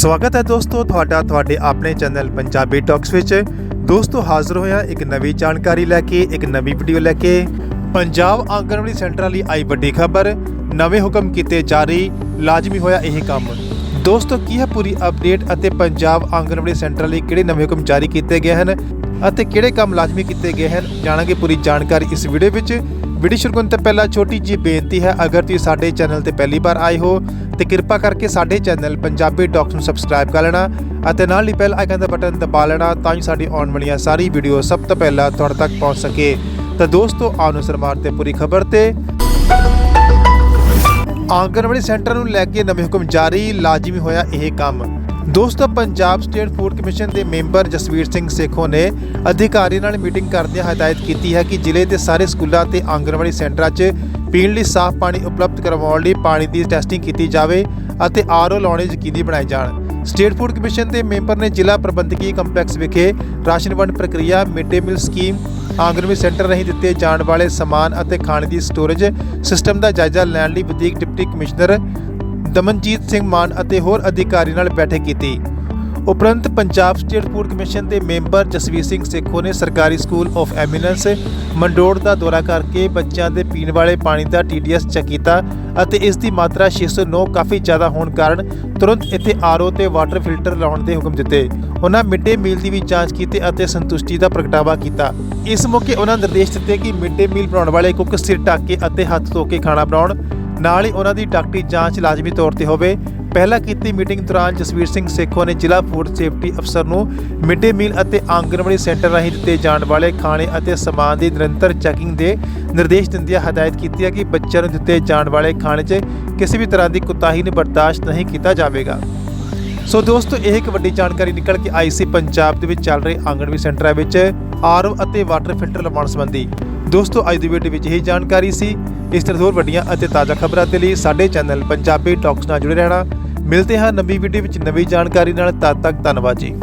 ਸਵਾਗਤ ਹੈ ਦੋਸਤੋ ਤੁਹਾਡਾ, ਤੁਹਾਡੇ ਆਪਣੇ ਚੈਨਲ ਪੰਜਾਬੀ ਟਾਕਸ ਵਿੱਚ। ਦੋਸਤੋ ਹਾਜ਼ਰ ਹੋਇਆ ਇੱਕ ਨਵੀਂ ਜਾਣਕਾਰੀ ਲੈ ਕੇ, ਇੱਕ ਨਵੀਂ ਵੀਡੀਓ ਲੈ ਕੇ। ਪੰਜਾਬ ਆਂਗਣਵਾੜੀ ਸੈਂਟਰਾਂ ਲਈ ਆਈ ਵੱਡੀ ਖਬਰ, ਨਵੇਂ ਹੁਕਮ ਕੀਤੇ ਜਾਰੀ ਲਾਜ਼ਮੀ ਹੋਇਆ ਇਹ ਕੰਮ। ਦੋਸਤੋ ਕੀ ਹੈ ਪੂਰੀ ਅਪਡੇਟ ਅਤੇ ਪੰਜਾਬ ਆਂਗਣਵਾੜੀ ਸੈਂਟਰਾਂ ਲਈ ਕਿਹੜੇ ਨਵੇਂ ਹੁਕਮ ਜਾਰੀ ਕੀਤੇ ਗਏ ਹਨ ਅਤੇ ਕਿਹੜੇ ਕੰਮ ਲਾਜ਼ਮੀ ਕੀਤੇ ਗਏ ਹਨ, ਜਾਣਾਂਗੇ ਪੂਰੀ ਜਾਣਕਾਰੀ ਇਸ ਵੀਡੀਓ ਵਿੱਚ। ਵੀਡੀਓ ਸ਼ੁਰੂ ਕਰਨ ਤੋਂ ਪਹਿਲਾਂ ਛੋਟੀ ਜਿਹੀ ਬੇਨਤੀ ਹੈ, ਅਗਰ ਤੁਸੀਂ ਸਾਡੇ ਚੈਨਲ ਤੇ ਪਹਿਲੀ ਵਾਰ ਆਏ ਹੋ ਤੇ ਕਿਰਪਾ ਕਰਕੇ ਸਾਡੇ ਚੈਨਲ ਪੰਜਾਬੀ ਡਾਕਸ ਨੂੰ ਸਬਸਕ੍ਰਾਈਬ ਕਰ ਲੈਣਾ ਅਤੇ ਨਾਲ ਹੀ ਬੈਲ ਆਈਕਨ ਦਾ ਬਟਨ ਦਬਾ ਲੈਣਾ ਤਾਂ ਜੋ ਸਾਡੀ ਆਉਣ ਵਾਲੀਆਂ ਸਾਰੀ ਵੀਡੀਓ ਸਭ ਤੋਂ ਪਹਿਲਾਂ ਤੁਹਾਡੇ ਤੱਕ ਪਹੁੰਚ ਸਕੇ। ਤਾਂ ਦੋਸਤੋ, ਆਓ ਨੂੰ ਸਰਮਾਰ ਤੇ ਪੂਰੀ ਖਬਰ ਤੇ। ਆਂਗਣਵਾੜੀ ਸੈਂਟਰ ਨੂੰ ਲੈ ਕੇ ਨਵੇਂ ਹੁਕਮ ਜਾਰੀ, ਲਾਜ਼ਮੀ ਹੋਇਆ ਇਹ ਕੰਮ। ਦੋਸਤੋ, ਪੰਜਾਬ ਸਟੇਟ ਫੂਡ ਕਮਿਸ਼ਨ ਦੇ ਮੈਂਬਰ ਜਸਵੀਰ ਸਿੰਘ ਸੇਖੋ ਨੇ ਅਧਿਕਾਰੀ ਨਾਲ ਮੀਟਿੰਗ ਕਰਦਿਆਂ ਹਦਾਇਤ ਕੀਤੀ ਹੈ ਕਿ ਜ਼ਿਲ੍ਹੇ ਦੇ ਸਾਰੇ ਸਕੂਲਾਂ ਤੇ ਆਂਗਣਵਾੜੀ ਸੈਂਟਰਾਂ 'ਚ ਪੀਣ ਲਈ ਸਾਫ਼ ਪਾਣੀ ਉਪਲਬਧ ਕਰਵਾਉਣ ਲਈ ਪਾਣੀ ਦੀ ਟੈਸਟਿੰਗ ਕੀਤੀ ਜਾਵੇ ਅਤੇ ਆਰਓ ਲਾਉਣੇ ਯਕੀਨੀ ਬਣਾਏ ਜਾਣ। ਸਟੇਟ ਫੂਡ ਕਮਿਸ਼ਨ ਦੇ ਮੈਂਬਰ ਨੇ ਜ਼ਿਲ੍ਹਾ ਪ੍ਰਬੰਧਕੀ ਕੰਪਲੈਕਸ ਵਿਖੇ ਰਾਸ਼ਨ ਵੰਡ ਪ੍ਰਕਿਰਿਆ mid day meal scheme anganwadi centre ਰਾਹੀਂ ਦਿੱਤੇ ਜਾਣ ਵਾਲੇ ਸਮਾਨ ਅਤੇ ਖਾਣੇ ਦੀ ਸਟੋਰੇਜ ਸਿਸਟਮ ਦਾ ਜਾਇਜ਼ਾ ਲੈਣ ਲਈ ਵਧੀਕ ਡਿਪਟੀ ਕਮਿਸ਼ਨਰ ਦਮਨਜੀਤ ਸਿੰਘ ਮਾਨ ਅਤੇ ਹੋਰ ਅਧਿਕਾਰੀ ਨਾਲ ਬੈਠਕ ਕੀਤੀ। ਉਪਰੰਤ ਪੰਜਾਬ ਸਟੇਟ ਫੂਡ ਕਮਿਸ਼ਨ ਦੇ ਮੈਂਬਰ ਜਸਵੀਰ ਸਿੰਘ ਸੇਖੋ ਨੇ ਸਰਕਾਰੀ ਸਕੂਲ ਆਫ ਐਮੀਨੈਂਸ ਮੰਡੋੜ ਦਾ ਦੌਰਾ ਕਰਕੇ ਬੱਚਿਆਂ ਦੇ ਪੀਣ ਵਾਲੇ ਪਾਣੀ ਦਾ ਟੀਡੀਐਸ ਚੈੱਕ ਕੀਤਾ ਅਤੇ ਇਸ ਦੀ ਮਾਤਰਾ 609 ਕਾਫੀ ਜ਼ਿਆਦਾ ਹੋਣ ਕਾਰਨ ਤੁਰੰਤ ਇੱਥੇ ਆਰਓ ਤੇ ਵਾਟਰ ਫਿਲਟਰ ਲਾਉਣ ਦੇ ਹੁਕਮ ਦਿੱਤੇ। ਉਹਨਾਂ ਮਿਡ ਡੇ ਮੀਲ ਦੀ ਵੀ ਜਾਂਚ ਕੀਤੀ ਅਤੇ ਸੰਤੁਸ਼ਟੀ ਦਾ ਪ੍ਰਗਟਾਵਾ ਕੀਤਾ। ਇਸ ਮੌਕੇ ਉਹਨਾਂ ਨਿਰਦੇਸ਼ ਦਿੱਤੇ ਕਿ ਮਿਡ ਡੇ ਮੀਲ ਬਣਾਉਣ ਵਾਲੇ ਕੁੱਕ ਸਿਰ ਢੱਕ ਕੇ ਅਤੇ ਹੱਥ ਧੋ ਕੇ ਖਾਣਾ ਬਣਾਉਣ। ਨਾਲ ਹੀ ਉਹਨਾਂ ਦੀ ਡਾਕਟਰੀ ਜਾਂਚ ਲਾਜ਼ਮੀ ਤੌਰ ਤੇ ਹੋਵੇ ਪਹਿਲਾਂ ਕੀਤੀ ਮੀਟਿੰਗ ਦੌਰਾਨ ਜਸਵੀਰ ਸਿੰਘ ਸੇਖੋ ਨੇ ਜ਼ਿਲ੍ਹਾ ਫੂਡ ਸੇਫਟੀ ਅਫਸਰ ਨੂੰ ਮਿਡ ਡੇ ਮੀਲ ਅਤੇ ਆਂਗਣਵਾੜੀ ਸੈਂਟਰ ਰਾਹੀਂ ਦਿੱਤੇ ਜਾਣ ਵਾਲੇ ਖਾਣੇ ਅਤੇ ਸਮਾਨ ਦੀ ਨਿਰੰਤਰ ਚੈਕਿੰਗ ਦੇ ਨਿਰਦੇਸ਼ ਦਿੰਦਿਆਂ ਹਦਾਇਤ ਕੀਤੀ ਹੈ ਕਿ ਬੱਚਿਆਂ ਨੂੰ ਦਿੱਤੇ ਜਾਣ ਵਾਲੇ ਖਾਣੇ 'ਚ ਕਿਸੇ ਵੀ ਤਰ੍ਹਾਂ ਦੀ ਕੁਤਾਹੀ ਨੂੰ ਬਰਦਾਸ਼ਤ ਨਹੀਂ ਕੀਤਾ ਜਾਵੇਗਾ। ਸੋ ਦੋਸਤੋ, ਇਹ ਇੱਕ ਵੱਡੀ ਜਾਣਕਾਰੀ ਨਿਕਲ ਕੇ ਆਈ ਸੀ। ਪੰਜਾਬ ਦੇ ਵਿੱਚ ਚੱਲ ਰਹੇ ਆਂਗਣਵਾੜੀ ਸੈਂਟਰਾਂ ਵਿੱਚ ਆਰਓ ਅਤੇ ਵਾਟਰ ਫਿਲਟਰ ਲਵਾਉਣ ਸੰਬੰਧੀ ਦੋਸਤੋ, ਅੱਜ ਦੀ ਵੀਡੀਓ ਵਿੱਚ ਇਹ ਜਾਣਕਾਰੀ ਸੀ। ਇਸ ਤਰ੍ਹਾਂ ਹੋਰ ਵੱਡੀਆਂ ਅਤੇ ਤਾਜ਼ਾ ਖਬਰਾਂ ਦੇ ਲਈ ਸਾਡੇ ਚੈਨਲ ਪੰਜਾਬੀ ਟਾਕਸ ਨਾਲ ਜੁੜੇ ਰਹਿਣਾ। ਮਿਲਦੇ ਹਾਂ ਨਵੀਂ ਵੀਡੀਓ ਵਿੱਚ ਨਵੀਂ ਜਾਣਕਾਰੀ ਨਾਲ। ਤਦ ਤੱਕ ਧੰਨਵਾਦ ਜੀ।